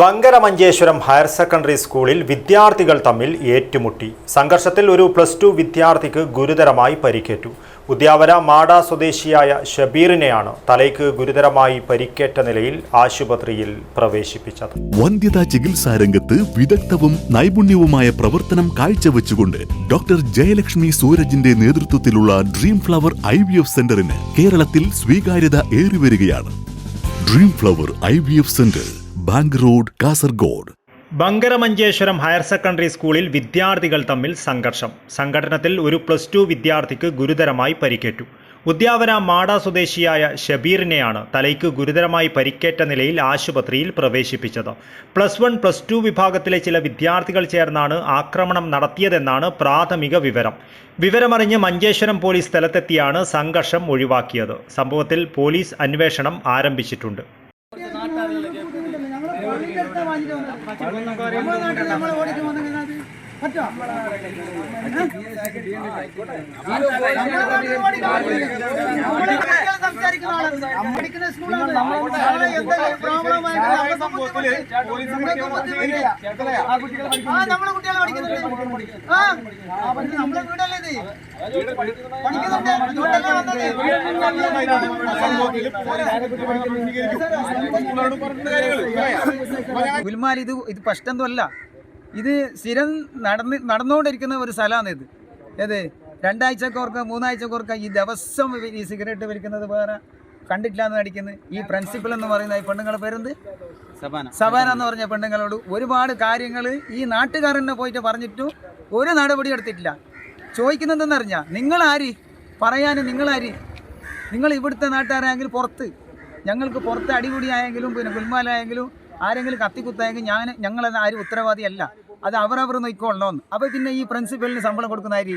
Bankaramanjeshwaram higher secondary സ്കൂളിൽ വിദ്യാർത്ഥികൾ തമ്മിൽ ഏറ്റുമുട്ടി. സംഘർഷത്തിൽ ഒരു പ്ലസ് ടു വിദ്യാർത്ഥിക്ക് ഗുരുതരമായി പരിക്കേറ്റു. ഉദ്യാവര മാട സ്വദേശിയായ ഷബീറിനെയാണ് തലയ്ക്ക് ഗുരുതരമായി പരിക്കേറ്റ നിലയിൽ ആശുപത്രിയിൽ പ്രവേശിപ്പിച്ചത്. വന്ധ്യതാ ചികിത്സാ രംഗത്ത് വിദഗ്ധവും നൈപുണ്യവുമായ പ്രവർത്തനം കാഴ്ചവെച്ചുകൊണ്ട് ഡോക്ടർ ജയലക്ഷ്മി സൂരജിന്റെ നേതൃത്വത്തിലുള്ള dream flower I V F സെന്ററിന് കേരളത്തിൽ സ്വീകാര്യത ഏറിവരികയാണ്. Dream flower I V F centre bank road Kasaragod. Bangaramanjeshwaram higher secondary സ്കൂളിൽ വിദ്യാർത്ഥികൾ തമ്മിൽ സംഘർഷം. സംഘടനത്തിൽ ഒരു പ്ലസ് ടു വിദ്യാർത്ഥിക്ക് ഗുരുതരമായി പരിക്കേറ്റു. ഉദ്യാവന മാട സ്വദേശിയായ ഷബീറിനെയാണ് തലയ്ക്ക് ഗുരുതരമായി പരിക്കേറ്റ നിലയിൽ ആശുപത്രിയിൽ പ്രവേശിപ്പിച്ചത്. പ്ലസ് വൺ പ്ലസ് ടു വിഭാഗത്തിലെ ചില വിദ്യാർത്ഥികൾ ചേർന്നാണ് ആക്രമണം നടത്തിയതെന്നാണ് പ്രാഥമിക വിവരം. വിവരമറിഞ്ഞ് മഞ്ചേശ്വരം പോലീസ് സ്ഥലത്തെത്തിയാണ് സംഘർഷം ഒഴിവാക്കിയത്. സംഭവത്തിൽ പോലീസ് അന്വേഷണം ആരംഭിച്ചിട്ടുണ്ട്. നമ്മുടെ നാട്ടിൽ നമ്മൾ ഓടിച്ചു വന്നിരുന്നത് പറ്റുമോ നമ്മുടെ നമ്മളെ കുട്ടികളെ പഠിക്കുന്നുണ്ട് ആ നമ്മളെ വീടല്ലേ ഇത് പഠിക്കുന്നുണ്ട് അതുകൊണ്ടല്ലേ ഗുൽമാൽ ഇത് ഇത് പ്രശ്നമൊന്നുമല്ല ഇത് സ്ഥിരം നടന്ന് നടന്നുകൊണ്ടിരിക്കുന്ന ഒരു സ്ഥലമാണ് ഇത് ഏത് രണ്ടാഴ്ചക്കോർക്ക് മൂന്നാഴ്ചക്കോർക്ക് ഈ ദിവസം ഈ സിഗരറ്റ് വലിക്കുന്നത് വേറെ കണ്ടിട്ടില്ല എന്ന് നടിക്കുന്നത് ഈ പ്രിൻസിപ്പൽ എന്ന് പറയുന്ന ഈ പെണ്ണുങ്ങളെ പേരെന്ത്? സബാന. സബാന എന്ന് പറഞ്ഞ പെണ്ണുങ്ങളോട് ഒരുപാട് കാര്യങ്ങൾ ഈ നാട്ടുകാരനെ പോയിട്ട് പറഞ്ഞിട്ടും ഒരു നടപടി എടുത്തിട്ടില്ല. ചോദിക്കുന്നതെന്ന് അറിഞ്ഞാൽ നിങ്ങളാര്? പറയാൻ നിങ്ങളാര്? നിങ്ങൾ ഇവിടുത്തെ നാട്ടുകാരായെങ്കിൽ പുറത്ത്. ഞങ്ങൾക്ക് പുറത്ത് അടിപൊളിയായെങ്കിലും പിന്നെ ഗുൽമാലായെങ്കിലും ആരെങ്കിലും കത്തിക്കുത്തായെങ്കിൽ ഞാൻ ഞങ്ങളത് ആരും ഉത്തരവാദിയല്ല. അത് അവരവർ നോക്കിക്കൊള്ളണമെന്ന് അപ്പോൾ പിന്നെ ഈ പ്രിൻസിപ്പലിന് ശമ്പളം കൊടുക്കുന്ന ആര്?